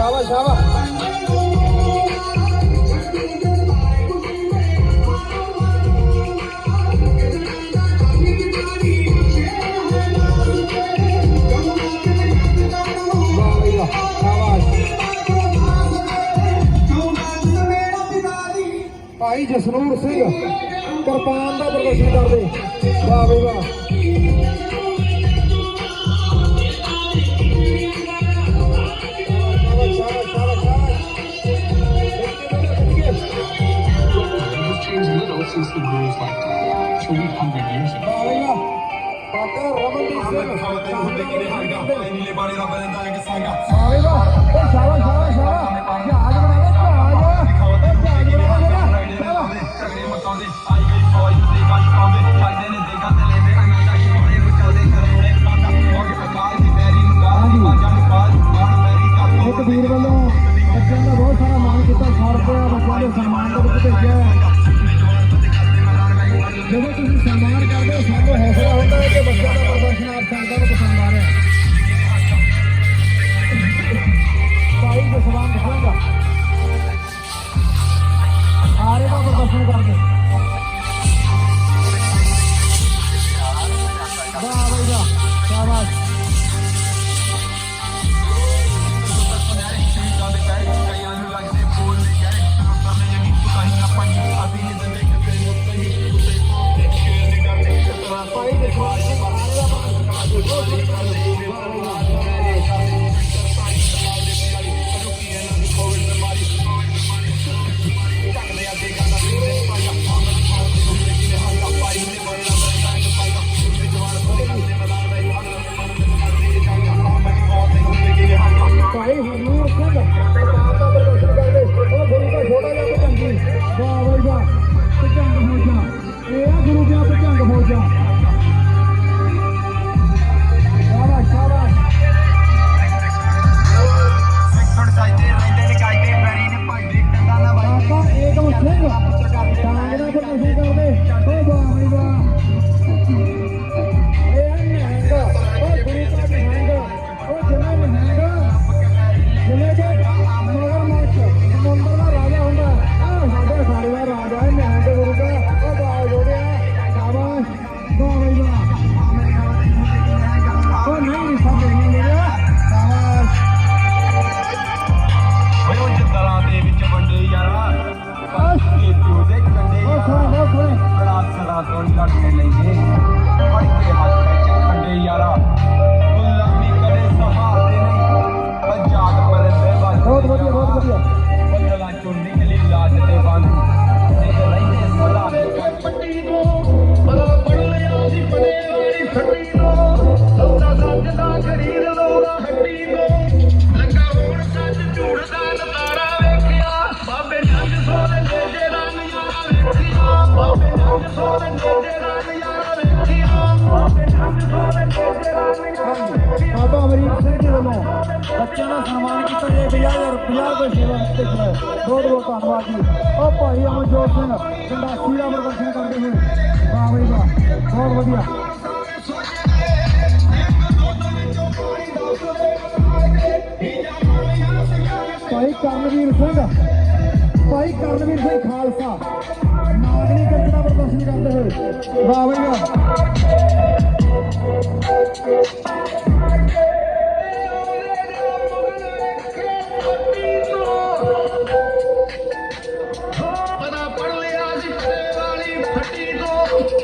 ਸ਼ਾਬਾਸ਼ ਸ਼ਾਬਾਸ਼। ਭਾਈ ਜਸਨੂਰ ਸਿੰਘ ਕਿਰਪਾਨ ਦਾ ਪ੍ਰਦਰਸ਼ਨ ਕਰਦੇ। ਵਾਹ ਵਾਹ। this is the rules like 300 years ago. ਸਾਰੇ ਦਾ Thank you. Yeah. ਤੋਂ ਇਹ 50000 ਰੁਪਿਆ ਕੋਈ ਸੇਵਾ ਦਿੱਤੀ ਹੈ ਬਹੁਤ ਬਹੁਤ ਧੰਨਵਾਦ ਜੀ ਉਹ ਭਾਈ ਅਮਨਜੋਤ ਸਿੰਘ ਪਿੰਡਾ ਸੀਰਾ ਪ੍ਰਦਰਸ਼ਨ ਕਰਦੇ ਹੋਏ ਵਾਹ ਬਈ ਵਾਹ ਬਹੁਤ ਵਧੀਆ ਭਾਈ ਕਰਨਵੀਰ ਸਿੰਘ ਭਾਈ ਕਰਨਵੀਰ ਸਿੰਘ ਖਾਲਸਾ ਨਾਗਰੀ ਕਰਦਾ ਪ੍ਰਦਰਸ਼ਨ ਕਰਦੇ ਹੋਏ ਵਾਹ ਬਈ ਵਾਹ ਹੱਟੀ ਤੋਂ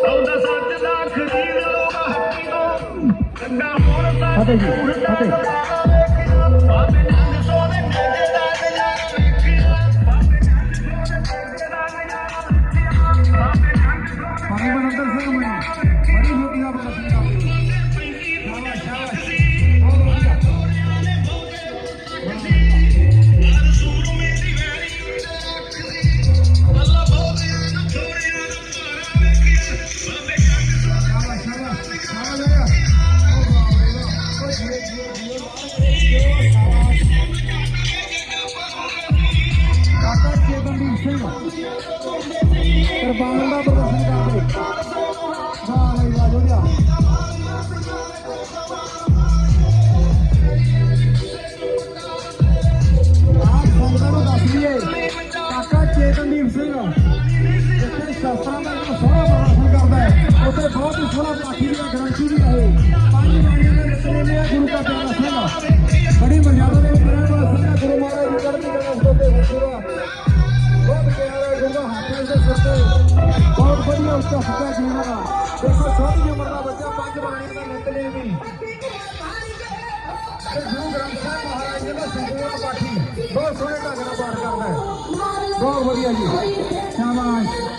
ਆਉਂਦਾ ਸੱਚ ਦਾ ਖਰੀਦ ਲਊਗਾ ਹੱਟੀ ਤੋਂ ਕੰਡਾ ਮੋੜ ਤਾਂ ਫਤਿਹ ਜੀ ਫਤਿਹ। ਬਾਣ ਦਾ ਪ੍ਰਦਰਸ਼ਨ ਕਰਦੇ ਵਾਹ ਭਾਈ ਵਾਹ ਜੋੜਿਆ ਆਪ ਸੰਤਾਂ ਨੂੰ ਦੱਸ ਦਈਏ ਕਾਕਾ ਚੇਤਨਦੀਪ ਸਿੰਘ ਜਿੱਥੇ ਸ਼ਸਤਰਾਂ ਦਾ ਇੱਕ ਸੋਹਣਾ ਪ੍ਰਦਰਸ਼ਨ ਕਰਦਾ ਹੈ ਉੱਥੇ ਬਹੁਤ ਹੀ ਸੋਹਣਾ ਪਾਠੀ ਦੀ ਗਰੰਟੀ ਵੀ ਹੈ ਪੰਜ ਬਾਣੀਆਂ ਦੇ ਨਿਤਨੇਮ ਗੁਰੂ ਕਾ ਪਿਆਰਾ ਸਿੰਘ ਬੜੀ ਮਰਜ਼ਾਦਾ ਬਹੁਤ ਜੀਵਨ ਦੇਖੋ ਛੋਟੀ ਉਮਰ ਦਾ ਬੱਚਾ ਪੰਜ ਬਾਣੀਆਂ ਦਾ ਨਿਤਨੇ ਵੀ ਗੁਰੂ ਗ੍ਰੰਥ ਸਾਹਿਬ ਮਹਾਰਾਜ ਜੀ ਦਾ ਸੰਪੂਰਨ ਪਾਠੀ ਬਹੁਤ ਸੋਹਣੇ ਢੰਗ ਨਾਲ ਪਾਠ ਕਰਦਾ ਹੈ। ਬਹੁਤ ਵਧੀਆ ਜੀ। ਸ਼ਾਬਾਸ਼।